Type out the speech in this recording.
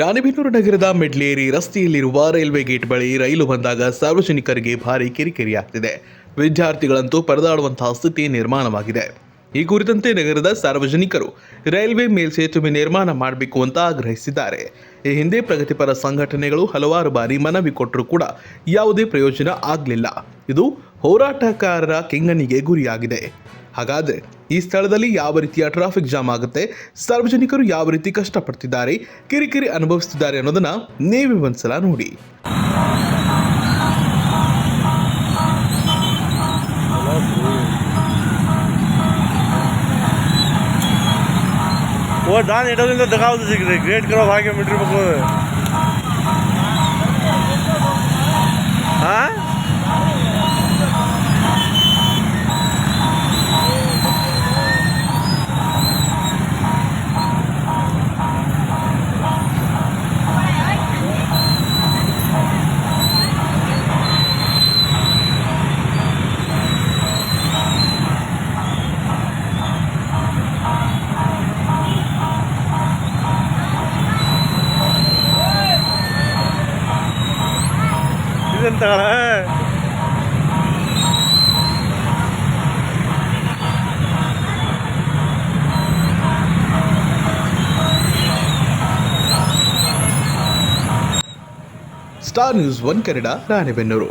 ರಾಣಿಬೆನ್ನೂರು ನಗರದ ಮೆಡ್ಲೇರಿ ರಸ್ತೆಯಲ್ಲಿರುವ railway gate ಬಳಿ ರೈಲು ಬಂದಾಗ ಸಾರ್ವಜನಿಕರಿಗೆ ಭಾರಿ ಕಿರಿಕಿರಿಯಾಗ್ತಿದೆ ವಿದ್ಯಾರ್ಥಿಗಳಂತೂ ಪರದಾಡುವಂತಹ ಸ್ಥಿತಿ ನಿರ್ಮಾಣವಾಗಿದೆ. ಈ ಕುರಿತಂತೆ ನಗರದ ಸಾರ್ವಜನಿಕರು ರೈಲ್ವೆ ಮೇಲ್ಸೇತುವೆ ನಿರ್ಮಾಣ ಮಾಡಬೇಕು ಅಂತ ಆಗ್ರಹಿಸಿದ್ದಾರೆ. ಈ ಹಿಂದೆ ಪ್ರಗತಿಪರ ಸಂಘಟನೆಗಳು ಹಲವಾರು ಬಾರಿ ಮನವಿ ಕೊಟ್ಟರೂ ಕೂಡ ಯಾವುದೇ ಪ್ರಯೋಜನ ಆಗಲಿಲ್ಲ. ಇದು ಹೋರಾಟಗಾರರ ಕೆಂಗಣ್ಣಿಗೆ ಗುರಿಯಾಗಿದೆ ಹಾಗಾದ್ರೆ ಈ ಸ್ಥಳದಲ್ಲಿ ಯಾವ ರೀತಿಯ ಟ್ರಾಫಿಕ್ ಜಾಮ್ ಆಗುತ್ತೆ ಸಾರ್ವಜನಿಕರು ಯಾವ ರೀತಿ ಕಷ್ಟಪಡ್ತಿದ್ದಾರೆ ಕಿರಿಕಿರಿ ಅನುಭವಿಸ್ತಿದ್ದಾರೆ ಅನ್ನೋದನ್ನ ನೀವೇ ಒಂದ್ಸಲ ನೋಡಿ वो धान ಇಡೋದ್ರಿಂದ ದಗಾವದು ಸಿಕ್ಕಿದೆ ಗ್ರೇಟ್ ಕರೋ ಹಾಗೆ ಬಿಟ್ಟಿರ್ಬೇಕು ಇದೆಂತ star news one Kannada Ranebennur